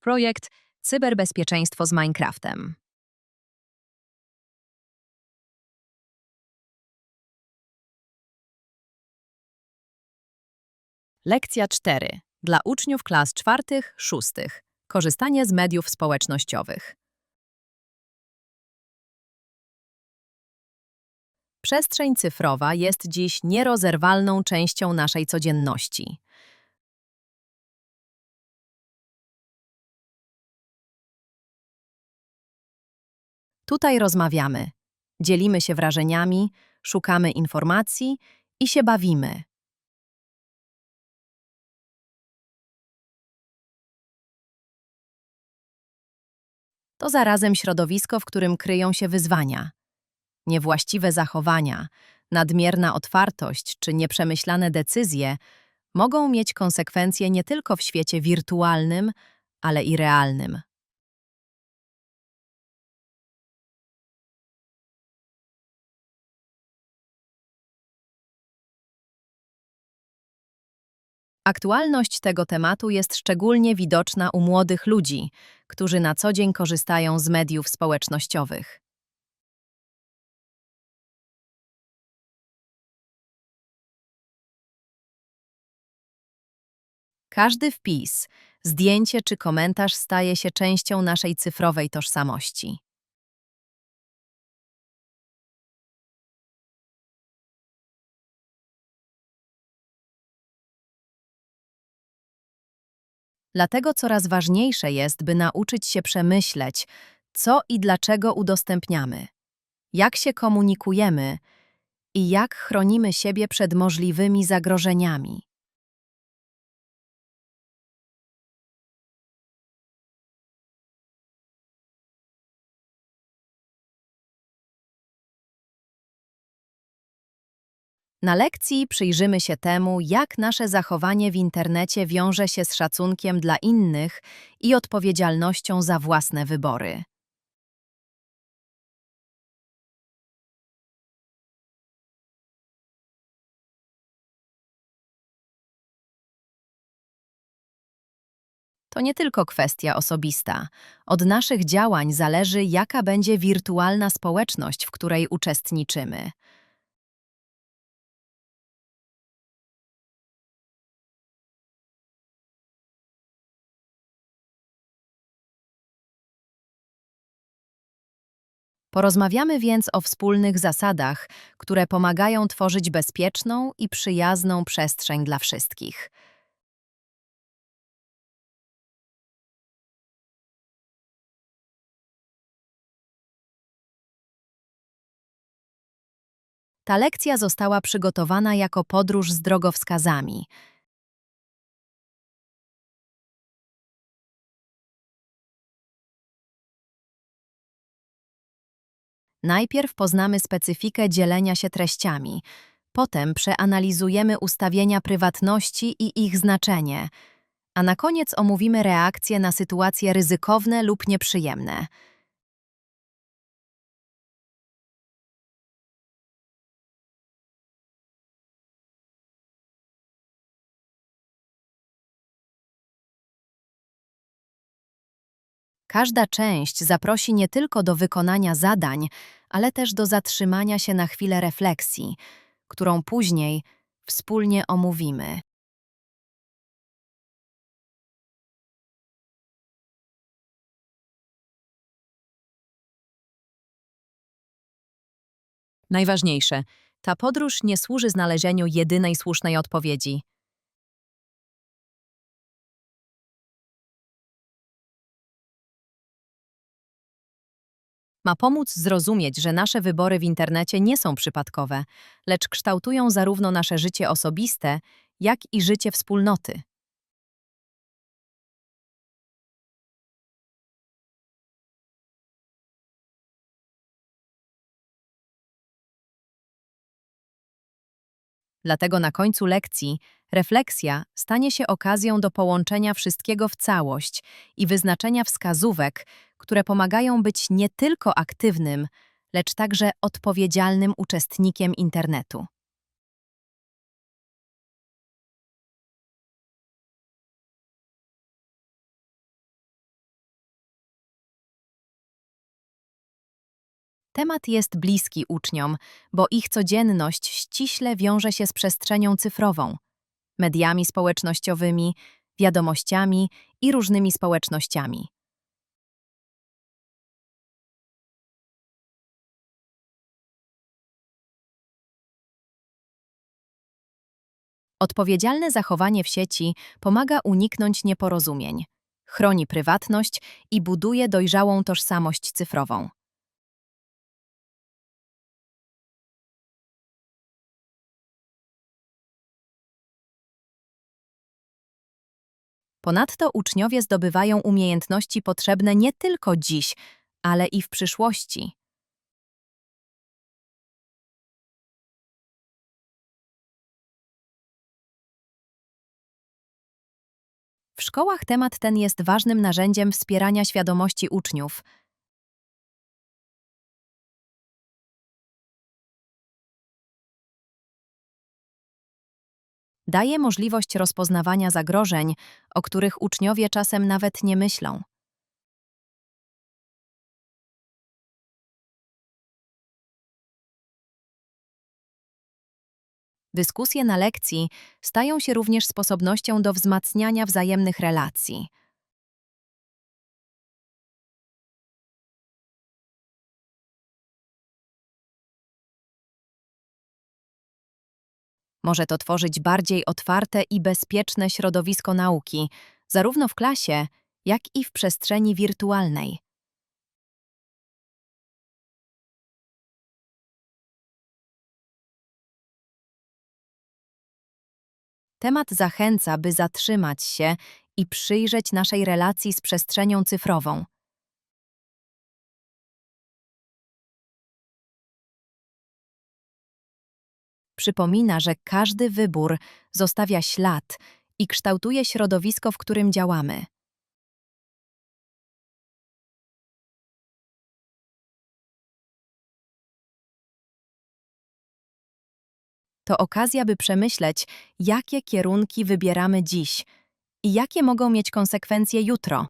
Projekt Cyberbezpieczeństwo z Minecraftem. Lekcja 4. Dla uczniów klas czwartych, szóstych. Korzystanie z mediów społecznościowych. Przestrzeń cyfrowa jest dziś nierozerwalną częścią naszej codzienności. Tutaj rozmawiamy, dzielimy się wrażeniami, szukamy informacji i się bawimy. To zarazem środowisko, w którym kryją się wyzwania. Niewłaściwe zachowania, nadmierna otwartość czy nieprzemyślane decyzje mogą mieć konsekwencje nie tylko w świecie wirtualnym, ale i realnym. Aktualność tego tematu jest szczególnie widoczna u młodych ludzi, którzy na co dzień korzystają z mediów społecznościowych. Każdy wpis, zdjęcie czy komentarz staje się częścią naszej cyfrowej tożsamości. Dlatego coraz ważniejsze jest, by nauczyć się przemyśleć, co i dlaczego udostępniamy, jak się komunikujemy i jak chronimy siebie przed możliwymi zagrożeniami. Na lekcji przyjrzymy się temu, jak nasze zachowanie w internecie wiąże się z szacunkiem dla innych i odpowiedzialnością za własne wybory. To nie tylko kwestia osobista. Od naszych działań zależy, jaka będzie wirtualna społeczność, w której uczestniczymy. Porozmawiamy więc o wspólnych zasadach, które pomagają tworzyć bezpieczną i przyjazną przestrzeń dla wszystkich. Ta lekcja została przygotowana jako podróż z drogowskazami. Najpierw poznamy specyfikę dzielenia się treściami, potem przeanalizujemy ustawienia prywatności i ich znaczenie, a na koniec omówimy reakcje na sytuacje ryzykowne lub nieprzyjemne. Każda część zaprosi nie tylko do wykonania zadań, ale też do zatrzymania się na chwilę refleksji, którą później wspólnie omówimy. Najważniejsze, ta podróż nie służy znalezieniu jedynej słusznej odpowiedzi. Ma pomóc zrozumieć, że nasze wybory w internecie nie są przypadkowe, lecz kształtują zarówno nasze życie osobiste, jak i życie wspólnoty. Dlatego na końcu lekcji refleksja stanie się okazją do połączenia wszystkiego w całość i wyznaczenia wskazówek, które pomagają być nie tylko aktywnym, lecz także odpowiedzialnym uczestnikiem internetu. Temat jest bliski uczniom, bo ich codzienność ściśle wiąże się z przestrzenią cyfrową, mediami społecznościowymi, wiadomościami i różnymi społecznościami. Odpowiedzialne zachowanie w sieci pomaga uniknąć nieporozumień, chroni prywatność i buduje dojrzałą tożsamość cyfrową. Ponadto uczniowie zdobywają umiejętności potrzebne nie tylko dziś, ale i w przyszłości. Szkołach temat ten jest ważnym narzędziem wspierania świadomości uczniów. Daje możliwość rozpoznawania zagrożeń, o których uczniowie czasem nawet nie myślą. Dyskusje na lekcji stają się również sposobnością do wzmacniania wzajemnych relacji. Może to tworzyć bardziej otwarte i bezpieczne środowisko nauki, zarówno w klasie, jak i w przestrzeni wirtualnej. Temat zachęca, by zatrzymać się i przyjrzeć naszej relacji z przestrzenią cyfrową. Przypomina, że każdy wybór zostawia ślad i kształtuje środowisko, w którym działamy. To okazja, by przemyśleć, jakie kierunki wybieramy dziś i jakie mogą mieć konsekwencje jutro.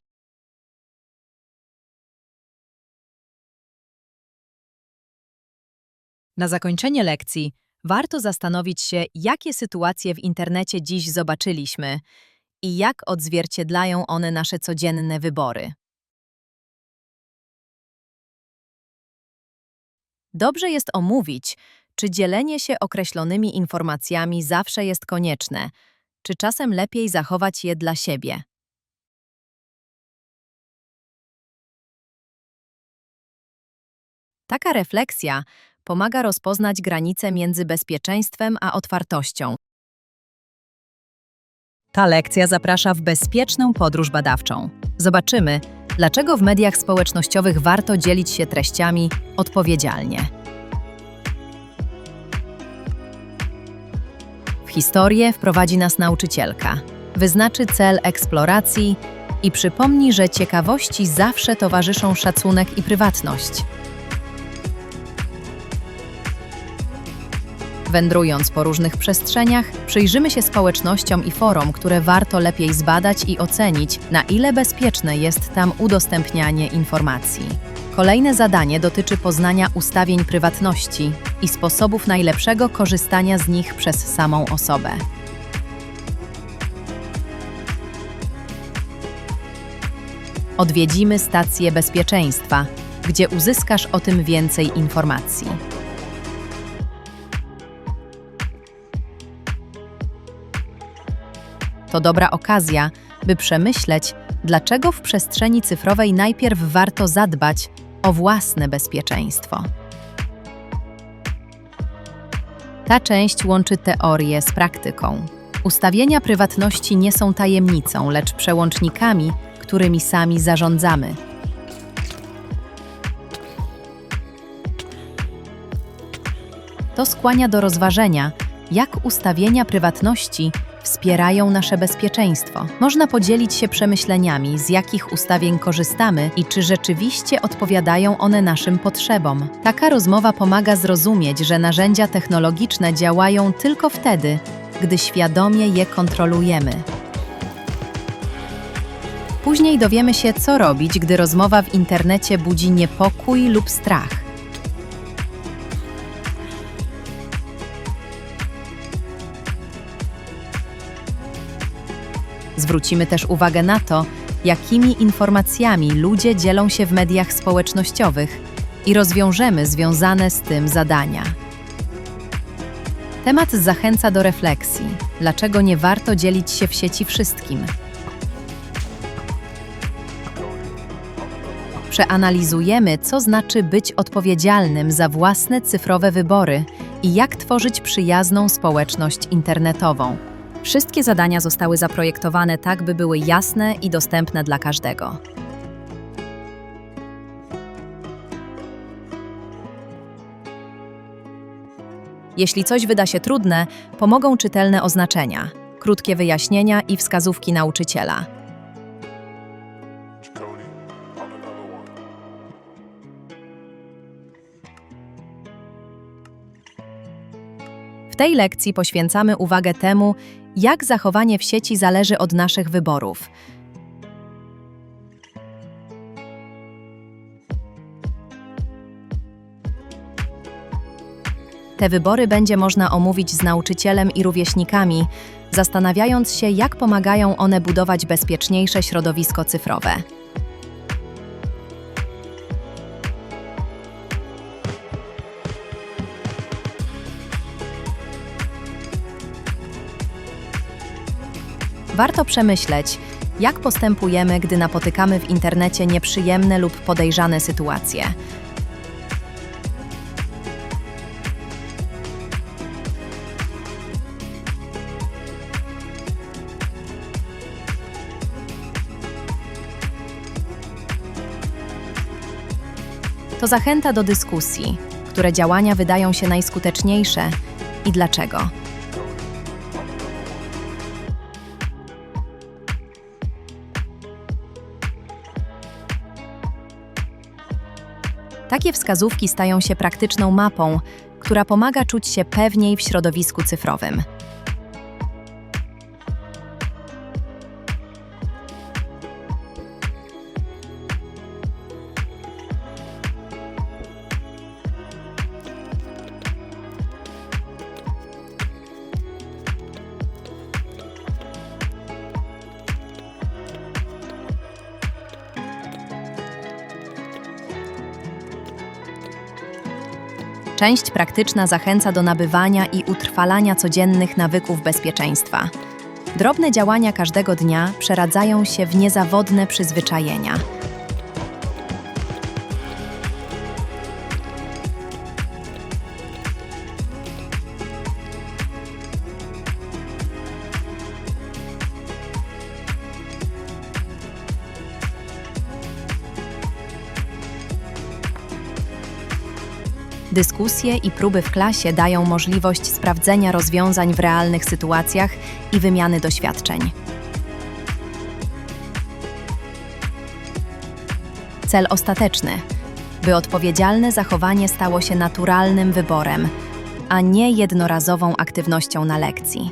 Na zakończenie lekcji warto zastanowić się, jakie sytuacje w internecie dziś zobaczyliśmy i jak odzwierciedlają one nasze codzienne wybory. Dobrze jest omówić, czy dzielenie się określonymi informacjami zawsze jest konieczne, czy czasem lepiej zachować je dla siebie. Taka refleksja pomaga rozpoznać granice między bezpieczeństwem a otwartością. Ta lekcja zaprasza w bezpieczną podróż badawczą. Zobaczymy, dlaczego w mediach społecznościowych warto dzielić się treściami odpowiedzialnie. Historię wprowadzi nas nauczycielka. Wyznaczy cel eksploracji i przypomni, że ciekawości zawsze towarzyszą szacunek i prywatność. Wędrując po różnych przestrzeniach, przyjrzymy się społecznościom i forum, które warto lepiej zbadać i ocenić, na ile bezpieczne jest tam udostępnianie informacji. Kolejne zadanie dotyczy poznania ustawień prywatności i sposobów najlepszego korzystania z nich przez samą osobę. Odwiedzimy stację bezpieczeństwa, gdzie uzyskasz o tym więcej informacji. To dobra okazja, by przemyśleć, dlaczego w przestrzeni cyfrowej najpierw warto zadbać o własne bezpieczeństwo. Ta część łączy teorię z praktyką. Ustawienia prywatności nie są tajemnicą, lecz przełącznikami, którymi sami zarządzamy. To skłania do rozważenia, jak ustawienia prywatności wspierają nasze bezpieczeństwo. Można podzielić się przemyśleniami, z jakich ustawień korzystamy i czy rzeczywiście odpowiadają one naszym potrzebom. Taka rozmowa pomaga zrozumieć, że narzędzia technologiczne działają tylko wtedy, gdy świadomie je kontrolujemy. Później dowiemy się, co robić, gdy rozmowa w internecie budzi niepokój lub strach. Zwrócimy też uwagę na to, jakimi informacjami ludzie dzielą się w mediach społecznościowych i rozwiążemy związane z tym zadania. Temat zachęca do refleksji. Dlaczego nie warto dzielić się w sieci wszystkim? Przeanalizujemy, co znaczy być odpowiedzialnym za własne cyfrowe wybory i jak tworzyć przyjazną społeczność internetową. Wszystkie zadania zostały zaprojektowane tak, by były jasne i dostępne dla każdego. Jeśli coś wyda się trudne, pomogą czytelne oznaczenia, krótkie wyjaśnienia i wskazówki nauczyciela. Tej lekcji poświęcamy uwagę temu, jak zachowanie w sieci zależy od naszych wyborów. Te wybory będzie można omówić z nauczycielem i rówieśnikami, zastanawiając się, jak pomagają one budować bezpieczniejsze środowisko cyfrowe. Warto przemyśleć, jak postępujemy, gdy napotykamy w internecie nieprzyjemne lub podejrzane sytuacje. To zachęta do dyskusji, które działania wydają się najskuteczniejsze i dlaczego. Takie wskazówki stają się praktyczną mapą, która pomaga czuć się pewniej w środowisku cyfrowym. Część praktyczna zachęca do nabywania i utrwalania codziennych nawyków bezpieczeństwa. Drobne działania każdego dnia przeradzają się w niezawodne przyzwyczajenia. Dyskusje i próby w klasie dają możliwość sprawdzenia rozwiązań w realnych sytuacjach i wymiany doświadczeń. Cel ostateczny by odpowiedzialne zachowanie stało się naturalnym wyborem, a nie jednorazową aktywnością na lekcji.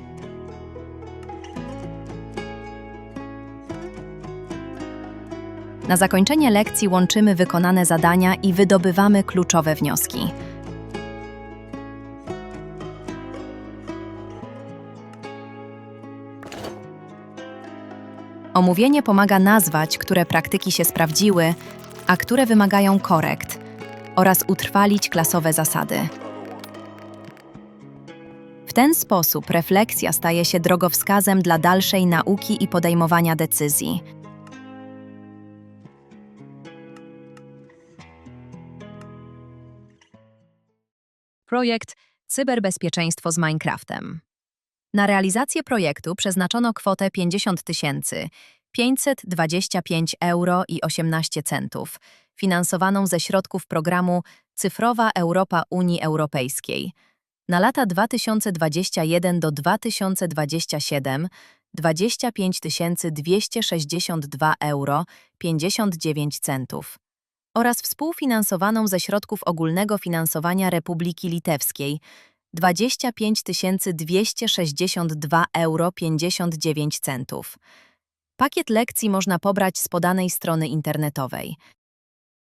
Na zakończenie lekcji łączymy wykonane zadania i wydobywamy kluczowe wnioski. Omówienie pomaga nazwać, które praktyki się sprawdziły, a które wymagają korekt, oraz utrwalić klasowe zasady. W ten sposób refleksja staje się drogowskazem dla dalszej nauki i podejmowania decyzji. Projekt Cyberbezpieczeństwo z Minecraftem. Na realizację projektu przeznaczono kwotę 50 tysięcy 525 euro i 18 centów, finansowaną ze środków programu Cyfrowa Europa Unii Europejskiej. Na lata 2021 do 2027 25 262 euro 59 centów oraz współfinansowaną ze środków ogólnego finansowania Republiki Litewskiej 25 262 euro 59 centów. Pakiet lekcji można pobrać z podanej strony internetowej.